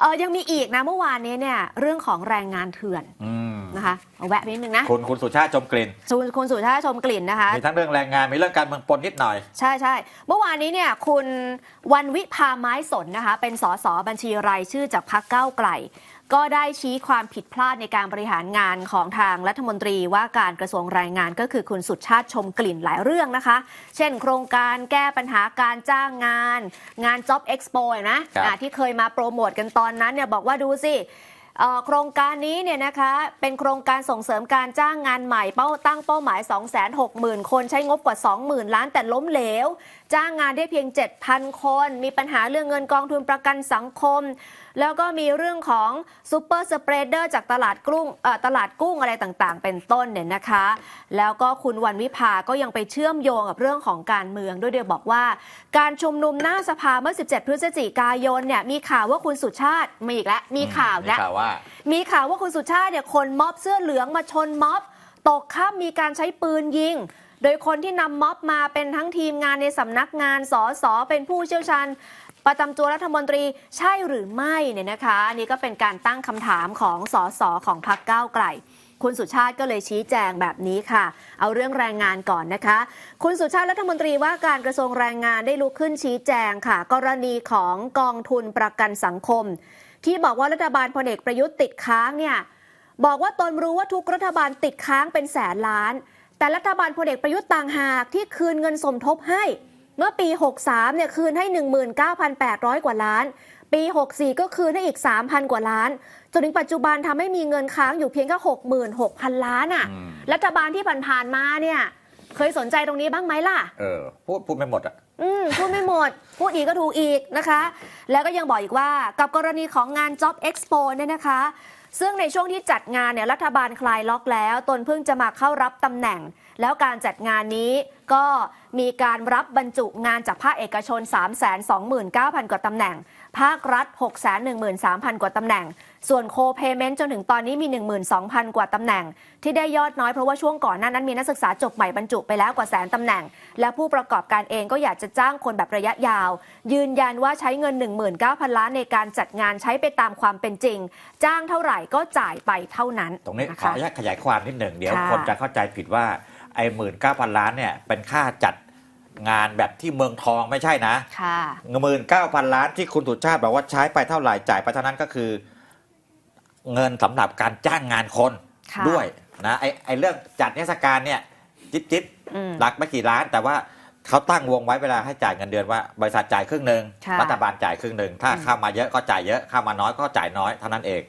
เออยังมีอีกนะเมื่อวานนี้เนี่ยเรื่องของแรงงานเถื่อน นะคะเอาแวะไปนิดนึงนะ คุณคุณสุชาติชมกลิ่นคุณคุณสุชาติชมกลิ่นนะคะ มีทั้งเรื่องแรงงาน มีเรื่องการเมืองปนนิดหน่อย ใช่ใช่เมื่อวานนี้เนี่ยคุณวันวิพาไม้สนนะคะ เป็นสสบัญชีรายชื่อจากพักเก้าวไกล ก็ได้ชี้ความผิดพลาดในการบริหารงานของทางรัฐมนตรีว่าการกระทรวงแรงงานก็คือคุณสุชาติชมกลิ่นหลายเรื่องนะคะ เช่น โครงการแก้ปัญหาการจ้างงาน งาน Job Expo นะครับอะที่เคยมาโปรโมทกันตอนนั้นเนี่ยบอกว่าดูสิเอ่อ โครงการนี้เนี่ยนะคะเป็นโครงการส่งเสริมการจ้างงานใหม่เป้าตั้งเป้าหมาย 260,000 คนใช้งบกว่า 20,000 ล้านแต่ล้มเหลว จ้างงานได้เพียง 7,000 คน มีปัญหาเรื่องเงินกองทุนประกันสังคม แล้วก็มีเรื่องของซูเปอร์สเปรดเดอร์จากตลาดกุ้งตลาดกุ้งอะไรต่างๆ เป็นต้นเนี่ยนะคะ แล้วก็คุณวันวิภาก็ยังไปเชื่อมโยงกับเรื่องของการเมืองด้วยโดยบอกว่า การชุมนุมหน้าสภาเมื่อ 17 พฤศจิกายนเนี่ยมีข่าวว่าคุณสุชาติมีอีกแล้วมีข่าวแล้วว่า มีข่าวว่าคุณสุชาติเนี่ยคนม็อบเสื้อเหลืองมาชนม็อบ ตกข้ามมีการใช้ปืนยิง โดยคนที่นำม็อบมาเป็นทั้งทีมงานในสำนักงานสอสอเป็นผู้เชี่ยวชาญประจำตัวรัฐมนตรีใช่หรือไม่เนี่ยนะคะอันนี้ก็เป็นการตั้งคำถามของสอสอของพรรคก้าวไกล คุณสุชาติก็เลยชี้แจงแบบนี้ค่ะ เอาเรื่องแรงงานก่อนนะคะ คุณสุชาติรัฐมนตรีว่าการกระทรวงแรงงานได้ลุกขึ้นชี้แจงค่ะ กรณีของกองทุนประกันสังคม ที่บอกว่ารัฐบาลพลเอกประยุทธ์ติดค้างเนี่ยบอกว่าตนรู้ว่าทุกรัฐบาลติดค้างเป็นแสนล้าน แต่รัฐบาลพลเอกประยุทธ์ต่างหากที่คืนเงินสมทบให้ เมื่อปี 63เนี่ยคืนให้ 19,800 กว่าล้าน ปี 64 ก็คืนให้อีก 3,000 กว่าล้าน จนถึงปัจจุบันทำให้มีเงินค้างอยู่เพียงแค่66,000 ล้านอะอืมรัฐบาลที่ผ่านๆมาเนี่ยเคยสนใจตรงนี้บ้างไหมล่ะ เออพูดพูดไม่หมดอะ อืมพูดไม่หมด พูดอีกก็ถูกอีกนะคะ แล้วก็ยังบอกอีกว่ากับกรณีของงาน Job Expo เนี่ยนะคะ ซึ่งในช่วงที่จัดงานเนี่ยรัฐบาลคลายล็อกแล้ว ตนเพิ่งจะมาเข้ารับตำแหน่ง แล้วการจัดงานนี้ก็มีการรับบรรจุงานจากภาคเอกชน 329,000 กว่าตำแหน่ง ภาครัฐ 613,000 กว่าตำแหน่ง ส่วนโคเพเมนต์จนถึงตอนนี้มี 12,000 กว่าตำแหน่ง ที่ได้ยอดน้อยเพราะว่าช่วงก่อนหน้านั้นมีนักศึกษาจบใหม่บรรจุไปแล้วกว่าแสนตำแหน่ง และผู้ประกอบการเองก็อยากจะจ้างคนแบบระยะยาว ยืนยันว่าใช้เงิน 19,000 ล้านในการจัดงานใช้ไปตามความเป็นจริง จ้างเท่าไหร่ก็จ่ายไปเท่านั้น ตรงนี้นะขอคะอนุญาตขยายความนิดหนึ่งเดี๋ยวค่ะคนจะเข้าใจผิดว่าไอ้หมื่นเก้าพันล้านเนี่ยเป็นค่าจัดงานแบบที่เมืองทองไม่ใช่นะค่ะหมื่นเก้าพันล้านที่คุณสุชาติบอกว่าใช้ไปเท่าไหร่จ่ายไปเท่านั้นก็คือ เงินสำหรับการจ้างงานคนค่ะด้วยนะไอ้ไอ้เรื่องจัดเทศกาลเนี่ยจิ๊บจิ๊บอืมหลักไม่กี่ล้าน แต่ว่าเขาตั้งวงไว้เวลาให้จ่ายเงินเดือนว่า บริษัทจ่ายครึ่งหนึ่งค่ะรัฐบาลจ่ายครึ่งหนึ่งถ้าอืมเข้ามาเยอะก็จ่ายเยอะเข้ามาน้อยก็จ่ายน้อยเท่านั้นเอง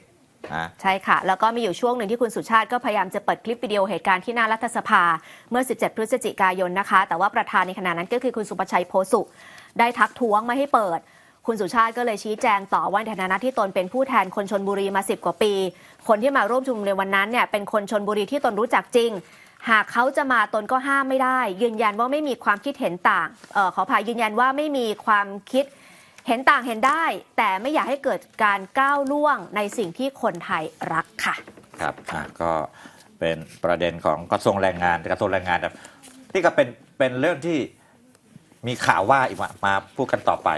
นะใช่ค่ะ แล้วก็มีอยู่ช่วงหนึ่งที่คุณสุชาติก็พยายามจะเปิดคลิปวิดีโอเหตุการณ์ที่หน้ารัฐสภาเมื่อ 17 พฤศจิกายนนะคะ แต่ว่าประธานในขณะนั้นก็คือคุณสุประชัยโพสุ ได้ทักท้วงไม่ให้เปิด คุณสุชาติก็เลยชี้แจงต่อว่าในฐานะที่ตนเป็นผู้แทนคนชนบุรีมา 10 กว่าปี คนที่มาร่วมชุมนุมในวันนั้นเนี่ยเป็นคนชนบุรีที่ตนรู้จักจริง หากเขาจะมาตนก็ห้ามไม่ได้ ยืนยันว่าไม่มีความคิดเห็นต่างออขออภัยยืนยันว่าไม่มีความคิด เห็นต่างเห็นได้ แต่ไม่อยากให้เกิดการก้าวล่วงในสิ่งที่คนไทยรักค่ะ ครับอะก็เป็นประเด็นของกระทรวงแรงงานกระทรวงแรงงานแบบนี่ก็เป็นเป็นเรื่องที่มีข่าวว่าอีกมามาพูดกันต่อไป